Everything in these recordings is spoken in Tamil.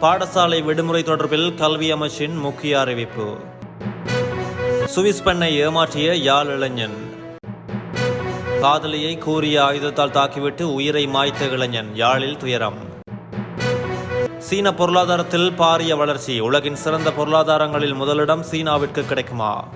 பாடசாலை விடுமுறை தொடர்பில் கல்வி அமைச்சின் முக்கிய அறிவிப்பு. சுவிஸ் பெண்ணை ஏமாற்றிய யாழ் இளைஞன். காதலியை கூறிய ஆயுதத்தால் தாக்கிவிட்டு உயிரை மாய்த்த இளைஞன் யாழில் துயரம். சீன பொருளாதாரத்தில் பாரிய வளர்ச்சி. உலகின் சிறந்த பொருளாதாரங்களில் முதலிடம் சீனாவிற்கு கிடைக்குமா?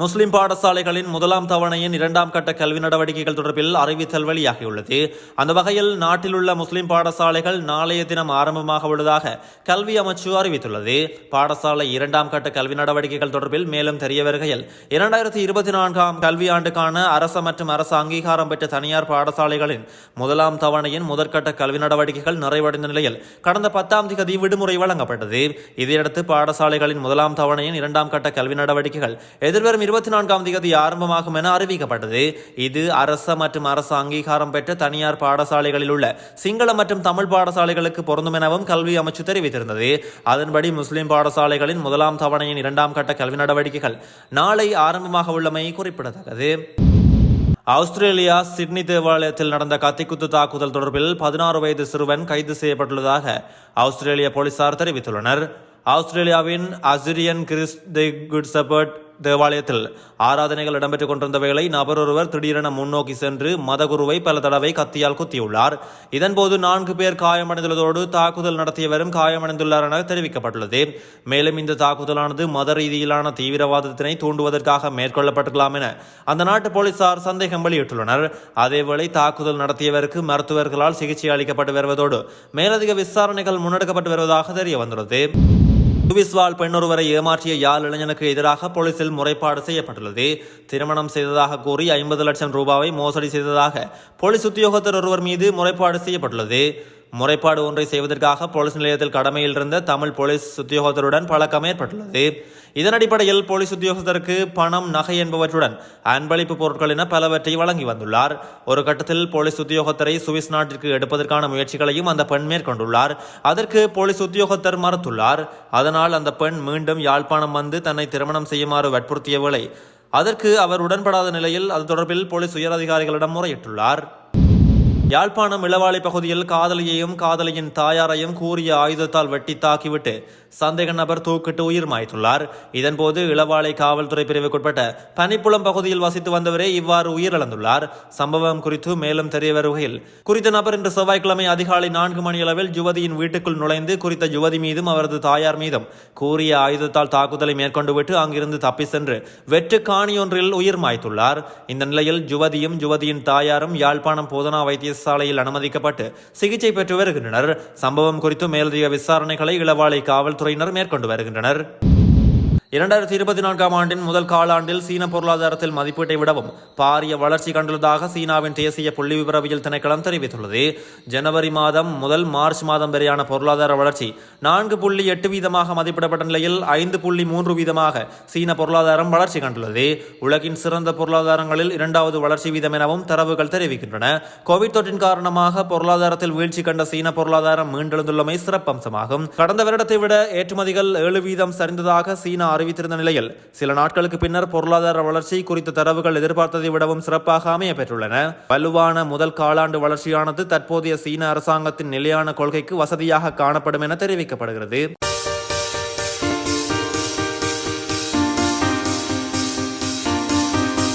முஸ்லிம் பாடசாலைகளின் முதலாம் தவணையின் இரண்டாம் கட்ட கல்வி நடவடிக்கைகள் தொடர்பில் அறிவித்தல் வெளியாகியுள்ளது. அந்த வகையில் நாட்டில் உள்ள முஸ்லிம் பாடசாலைகள் நாளைய தினம் ஆரம்பமாக உள்ளதாக கல்வி அமைச்சு அறிவித்துள்ளது. பாடசாலை இரண்டாம் கட்ட கல்வி நடவடிக்கைகள் தொடர்பில் மேலும் தெரிய வருகையில் இரண்டாயிரத்தி இருபத்தி நான்காம் கல்வியாண்டுக்கான அரச மற்றும் அரசு அங்கீகாரம் பெற்ற தனியார் பாடசாலைகளின் முதலாம் தவணையின் முதற்கட்ட கல்வி நடவடிக்கைகள் நிறைவடைந்த நிலையில் கடந்த பத்தாம் தேதி விடுமுறை வழங்கப்பட்டது. இதையடுத்து பாடசாலைகளின் முதலாம் தவணையின் இரண்டாம் கட்ட கல்வி நடவடிக்கைகள் எதிர்வரும் இருபத்தி நான்காம் தேதி ஆரம்பமாகும் என அறிவிக்கப்பட்டது. இது அரச மற்றும் அரசு அங்கீகாரம் பெற்ற தனியார் பாடசாலைகளில் உள்ள சிங்கள மற்றும் தமிழ் பாடசாலைகளுக்கு பொருந்தும் எனவும் கல்வி அமைச்சு தெரிவித்திருந்தது. அதன்படி முஸ்லிம் பாடசாலைகளின் முதலாம் தவணையின் இரண்டாம் கட்ட கல்வி நடவடிக்கைகள் நாளை ஆரம்பமாக உள்ளமை குறிப்பிடத்தக்கது. ஆஸ்திரேலியா சிட்னி தேவாலயத்தில் நடந்த கத்திக்குத்து தாக்குதல் தொடர்பில் பதினாறு வயது சிறுவன் கைது செய்யப்பட்டுள்ளதாக ஆஸ்திரேலிய போலீசார் தெரிவித்துள்ளனர். ஆஸ்திரேலியாவின் Assyrian Christ the good shepherd தேவாலயத்தில் ஆராதனைகள் இடம்பெற்றுக் கொண்டிருந்த வேளை நபர் ஒருவர் திடீரென முன்னோக்கி சென்று மதகுருவை பல தடவை கத்தியால் குத்தியுள்ளார். இதன்போது நான்கு பேர் காயமடைந்துள்ளதோடு தாக்குதல் நடத்தியவரும் காயமடைந்துள்ளார் என தெரிவிக்கப்பட்டுள்ளது. மேலும் இந்த தாக்குதலானது மத ரீதியிலான தீவிரவாதத்தினை தூண்டுவதற்காக மேற்கொள்ளப்பட்டிருக்கலாம் என அந்த நாட்டு போலீசார் சந்தேகம் வெளியிட்டுள்ளனர். அதேவேளை தாக்குதல் நடத்தியவருக்கு மருத்துவர்களால் சிகிச்சை அளிக்கப்பட்டு வருவதோடு மேலதிக விசாரணைகள் முன்னெடுக்கப்பட்டு வருவதாக தெரிய வந்துள்ளது சுவிஸ்வால் பெண்ணொருவரை ஏமாற்றிய யாழ் இளைஞனுக்கு எதிராக போலீசில் முறைப்பாடு செய்யப்பட்டுள்ளது. திருமணம் செய்ததாக கூறி ஐம்பது லட்சம் ரூபாவை மோசடி செய்ததாக போலீஸ் உத்தியோகத்தர் ஒருவர் மீது முறைப்பாடு செய்யப்பட்டுள்ளது. முறைப்பாடு ஒன்றை செய்வதற்காக போலீஸ் நிலையத்தில் கடமையில் இருந்த தமிழ் போலீஸ் உத்தியோகத்தருடன் பழக்கம் ஏற்பட்டுள்ளது. இதன் அடிப்படையில் போலீஸ் உத்தியோகத்தருக்கு பணம் நகை என்பவற்றுடன் அன்பளிப்பு பொருட்கள் என பலவற்றை வழங்கி வந்துள்ளார். ஒரு கட்டத்தில் போலீஸ் உத்தியோகத்தரை சுவிஸ் நாட்டிற்கு எடுப்பதற்கான முயற்சிகளையும் அந்த பெண் மேற்கொண்டுள்ளார். அதற்கு போலீஸ் உத்தியோகத்தர் மறுத்துள்ளார். அதனால் அந்த பெண் மீண்டும் யாழ்ப்பாணம் வந்து தன்னை திருமணம் செய்யுமாறு வற்புறுத்திய வேளை அதற்கு அவர் உடன்படாத நிலையில் அது தொடர்பில் போலீஸ் உயரதிகாரிகளிடம் முறையிட்டுள்ளார். யாழ்ப்பாணம் இளவாலை பகுதியில் காதலியையும் காதலியின் தாயாரையும் கூறிய ஆயுதத்தால் வெட்டி தாக்கிவிட்டு சந்தேக நபர் தூக்கிட்டு உயிர் மாய்த்துள்ளார். இதன்போது இளவாலை காவல்துறை பிரிவுக்குட்பட்ட பனிப்புலம் பகுதியில் வசித்து வந்தவரே இவ்வாறு உயிரிழந்துள்ளார். சம்பவம் குறித்து மேலும் தெரிய வருகையில் குறித்த நபர் இன்று செவ்வாய்க்கிழமை அதிகாலை நான்கு மணியளவில் யுவதியின் வீட்டுக்குள் நுழைந்து குறித்த யுவதி மீதும் அவரது தாயார் மீதும் கூறிய ஆயுதத்தால் தாக்குதலை மேற்கொண்டு விட்டு அங்கிருந்து தப்பி சென்று வெற்று காணியொன்றில் உயிர் மாய்த்துள்ளார். இந்த நிலையில் யுவதியும் யுவதியின் தாயாரும் யாழ்ப்பாணம் போதனா வைத்திய வைத்தியசாலையில் அனுமதிக்கப்பட்டு சிகிச்சை பெற்று வருகின்றனர். சம்பவம் குறித்து மேலதிக விசாரணைகளை இளவாலை காவல்துறையினர் மேற்கொண்டு வருகின்றனர். இரண்டாயிரத்தி இருபத்தி நான்காம் ஆண்டின் முதல் காலாண்டில் சீன பொருளாதாரத்தில் மதிப்பீட்டை விடவும் பாரிய வளர்ச்சி கண்டுள்ளதாக சீனாவின் தேசிய புள்ளி விவரவியல் திணைக்களம் தெரிவித்துள்ளது. ஜனவரி மாதம் முதல் மார்ச் மாதம் வரையான பொருளாதார வளர்ச்சி நான்கு புள்ளி எட்டு வீதமாக மதிப்பிடப்பட்ட நிலையில் ஐந்து புள்ளி மூன்று வீதமாக சீன பொருளாதாரம் வளர்ச்சி கண்டுள்ளது. உலகின் சிறந்த பொருளாதாரங்களில் இரண்டாவது வளர்ச்சி வீதம் எனவும் தரவுகள் தெரிவிக்கின்றன. கோவிட் தொற்றின் காரணமாக பொருளாதாரத்தில் வீழ்ச்சி கண்ட சீன பொருளாதாரம் மீண்டெழுந்துள்ளமை சிறப்பம்சமாகும். கடந்த வருடத்தை விட ஏற்றுமதிகள் ஏழு வீதம் சரிந்ததாக சீனா அறிவித்திருந்த நிலையில் சில நாட்களுக்கு பின்னர் பொருளாதார வளர்ச்சி குறித்த தரவுகள் எதிர்பார்த்ததை விடவும் சிறப்பாக அமைய பெற்றுள்ளன. வலுவான முதல் காலாண்டு வளர்ச்சியானது தற்போதைய சீன அரசாங்கத்தின் நிலையான கொள்கைக்கு வசதியாக காணப்படும் என தெரிவிக்கப்படுகிறது.